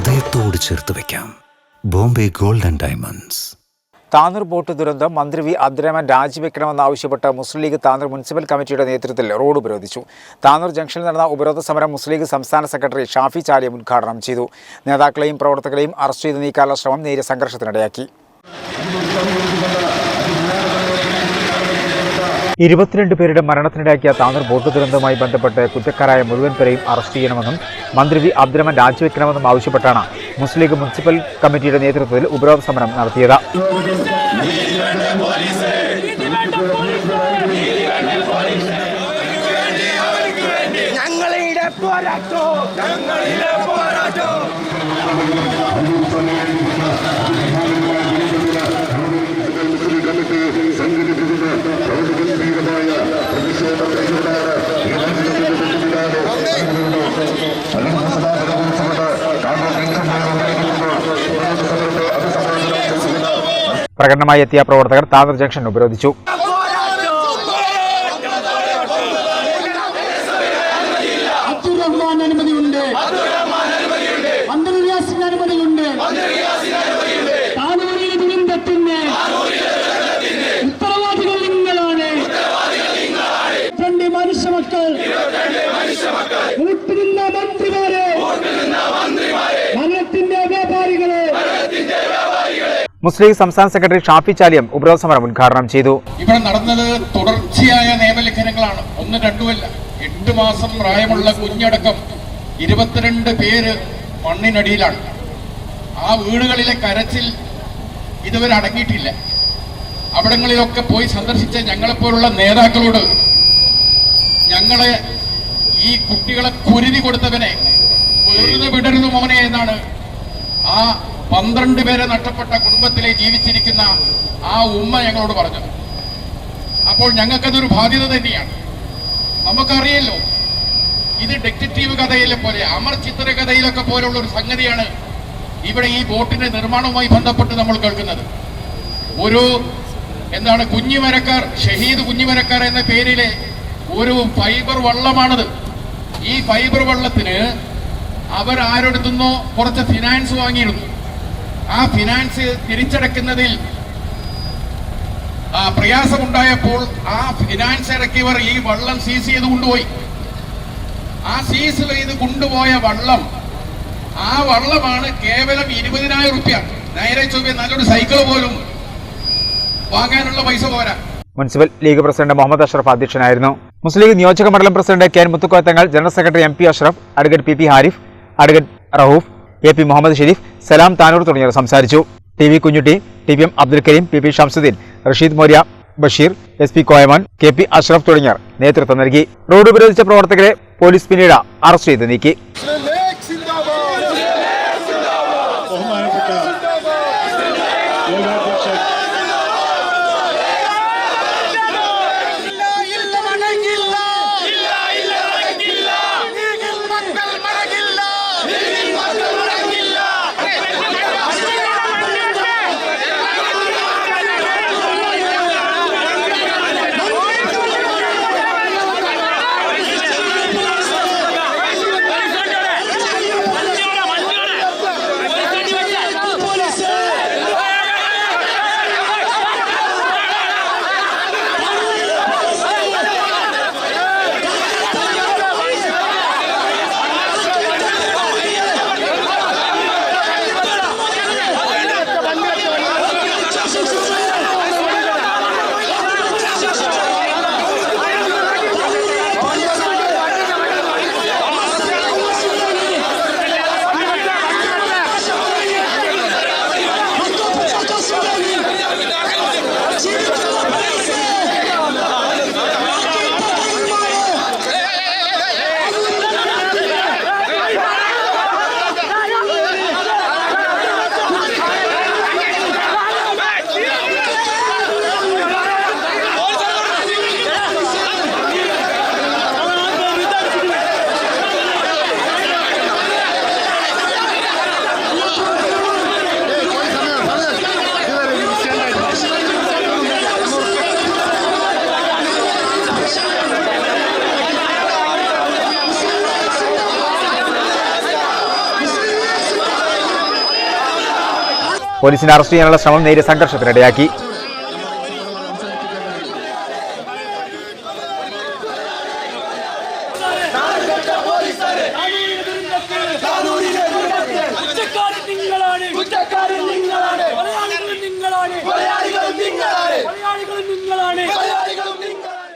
ഹൃദയത്തോട് ചേർത്ത് വെക്കാം. Bombay gold and diamonds. Tanur boat ദുരന്തം മന്ത്രി വി അബ്ദുറഹ്മാൻ രാജിവെക്കണമെന്നാവശ്യപ്പെട്ട് മുസ്ലിം ലീഗ് താനൂർ മുനിസിപ്പൽ കമ്മിറ്റിയുടെ നേതൃത്വത്തിൽ റോഡ് ഉപരോധിച്ചു. താനൂർ ജംഗ്ഷനിൽ നടന്ന ഉപരോധ സമരം മുസ്ലിം ലീഗ് സംസ്ഥാന സെക്രട്ടറി ഷാഫി ചാലിയം ഉദ്ഘാടനം ചെയ്തു. നേതാക്കളെയും പ്രവർത്തകരെയും അറസ്റ്റ് ചെയ്ത് നീക്കാനുള്ള ശ്രമം നേരിയ സംഘർഷത്തിനിടയാക്കി. ഇരുപത്തിരണ്ട് പേരുടെ മരണത്തിനിടയാക്കിയ താനൂർ ബോട്ട് ദുരന്തവുമായി ബന്ധപ്പെട്ട് കുറ്റക്കാരായ മുഴുവൻ പേരെയും അറസ്റ്റ് ചെയ്യണമെന്നും മന്ത്രി വി അബ്ദുറഹ്മാൻ രാജിവെക്കണമെന്നും ആവശ്യപ്പെട്ടാണ് മുസ്ലിം ലീഗ് മുനിസിപ്പൽ കമ്മിറ്റിയുടെ നേതൃത്വത്തിൽ ഉപരോധ സമരം നടത്തിയത്. ഞങ്ങളുടെ പോരാട്ടോ. ഞങ്ങളുടെ പോരാട്ടം. പ്രകടനമായി എത്തിയ പ്രവർത്തകർ താനൂർ ജംഗ്ഷൻ ഉപരോധിച്ചു. അബ്ദുറഹ്മാൻ അനുമതിയുണ്ട് അന്തർയാസിന് മുസ്ലിം സംസ്ഥാന സെക്രട്ടറി ഷാഫി ചാലിയം ഉപരോധ സമരം ഉദ്ഘാടനം ചെയ്തു. ഇവിടെ നടന്നത് തുടർച്ചയായ നിയമലംഘനങ്ങളാണ്. ഒന്ന് രണ്ടുമല്ല. എട്ട് മാസം പ്രായമുള്ള കുഞ്ഞടക്കം ഇരുപത്തിരണ്ട് പേര് മണ്ണിനടിയിലാണ്. ആ വീടുകളിലെ കരച്ചിൽ ഇതുവരെ അടങ്ങിയിട്ടില്ല. അവിടങ്ങളിലൊക്കെ പോയി സന്ദർശിച്ച ഞങ്ങളെപ്പോലുള്ള നേതാക്കളോട് ഞങ്ങളെ ഈ കുട്ടികളെ കുരുതി കൊടുത്തവനെ വെറുതെ വിടരുത് മോനെ എന്നാണ് ആ പന്ത്രണ്ട് പേരെ നഷ്ടപ്പെട്ട കുടുംബത്തിലെ ജീവിച്ചിരിക്കുന്ന ആ ഉമ്മ ഞങ്ങളോട് പറഞ്ഞത്. അപ്പോൾ ഞങ്ങൾക്കതൊരു ബാധ്യത തന്നെയാണ്. നമുക്കറിയല്ലോ ഇത് ഡിറ്റക്റ്റീവ് കഥയിലെ പോലെ അമർ ചിത്ര പോലുള്ള ഒരു സംഗതിയാണ് ഇവിടെ ഈ ബോട്ടിന്റെ നിർമ്മാണവുമായി ബന്ധപ്പെട്ട് നമ്മൾ കേൾക്കുന്നത്. ഒരു എന്താണ് കുഞ്ഞിമരക്കാർ ഷഹീദ് കുഞ്ഞിമരക്കാർ എന്ന പേരിലെ ഒരു ഫൈബർ വള്ളമാണത്. ഈ ഫൈബർ വള്ളത്തിന് അവർ ആരെടുത്തുന്നോ കുറച്ച് ഫിനാൻസ് വാങ്ങിയിരുന്നു. ആ ഫിനാൻസ് തിരിച്ചടക്കുന്നതിൽ പ്രയാസമുണ്ടായപ്പോൾ ആ ഫിനാൻസ് ഇറക്കിയവർ ഈ വള്ളം സീസ് ചെയ്ത് കൊണ്ടുപോയി. ആ സീസ് ചെയ്ത് കൊണ്ടുപോയ വള്ളം ആ വള്ളമാണ് കേവലം ഇരുപതിനായിരം റുപ്യ. നേരെ ചൊവ്വ നല്ലൊരു സൈക്കിൾ പോലും വാങ്ങാനുള്ള പൈസ പോരാ. മുനിസിപ്പൽ ലീഗ് പ്രസിഡന്റ് മുഹമ്മദ് അഷ്റഫ് അധ്യക്ഷനായിരുന്നു. മുസ്ലിം ലീഗ് നിയോജക മണ്ഡലം president K N Muthukoyathangal general secretary M P Ashraf advocate P P Harif advocate Rahoof A P Muhammad Sharif Salam Tanur തുടങ്ങിയവർ സംസാരിച്ചു. T V Kunhutty T P M Abdul Karim P P Shamsuddin Rasheed Moriya Basheer S P Koyaman K P Ashraf തുടങ്ങിയവർ നേതൃത്വം നൽകി. Road ഉപരോധിച്ച പ്രവർത്തകരെ police പിന്നീട് arrest ചെയ്ത് നീക്കി. പോലീസിനെ അറസ്റ്റ് ചെയ്യാനുള്ള ശ്രമം നേരിയ സംഘർഷത്തിനിടയാക്കി കുറ്റക്കാരൻ നിങ്ങളാണ്. കുറ്റക്കാരൻ